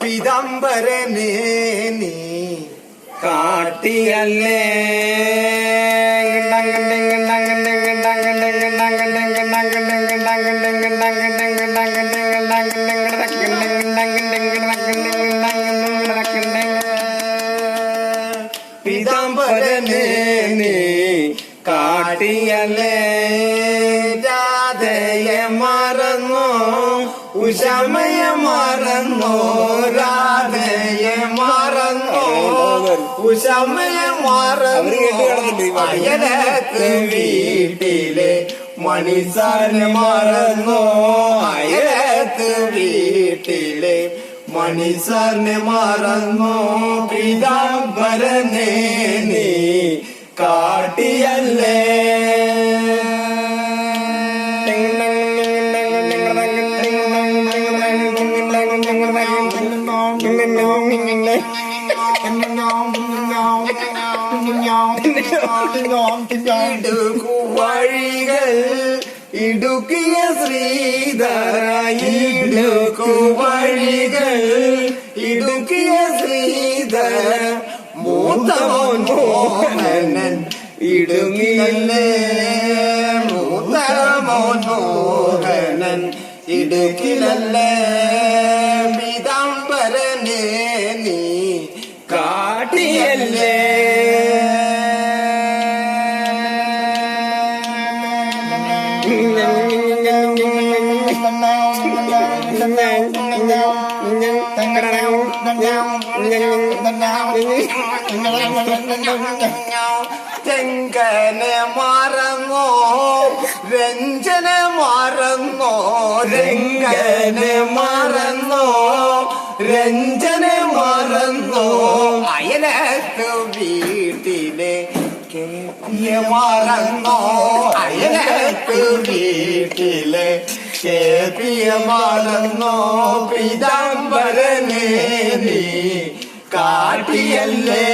പിതംബരനെ നീ കാട്ടിയല്ലേ? കാട്ടിയല്ലേ? രാധയെ മറന്നോ? ഉഷമയെ മറന്നോ രാധയെ മറന്നോ ഉഷമയെ മറന്നോ അയലത്ത് വീട്ടിലെ മണിസാറിനെ മറന്നോ? അയലത്ത് വീട്ടിലെ മണിസാറിനെ മറന്നോ? പീതാംബരനെ നീ കാട്ടിയല്ലേ? ഇടുക്കുവഴികൾ ഇടുക്കിയ ശ്രീധര ഇടുക്കുവഴികൾ ഇടുക്കിയ ശ്രീധര മൂത്തമോൻ ഇടുങ്ങിയല്ലേ മൂത്തമോൻ ഇടുക്കിലല്ലേ കാട്ടിയല്ലേ ചെങ്കനെ മറന്നോ? രഞ്ജനെ മറന്നോ? രംഗനെ മറന്നോ? രഞ്ജനെ മറന്നോ. അയലത്തു വീട്ടിലെ കേട്ടിയ മറന്നോ. അയലത്തു വീട്ടിലെ കേട്ടിയ മറന്നോ. പിതാംബരനേ നീ കാട്ടിയല്ലേ?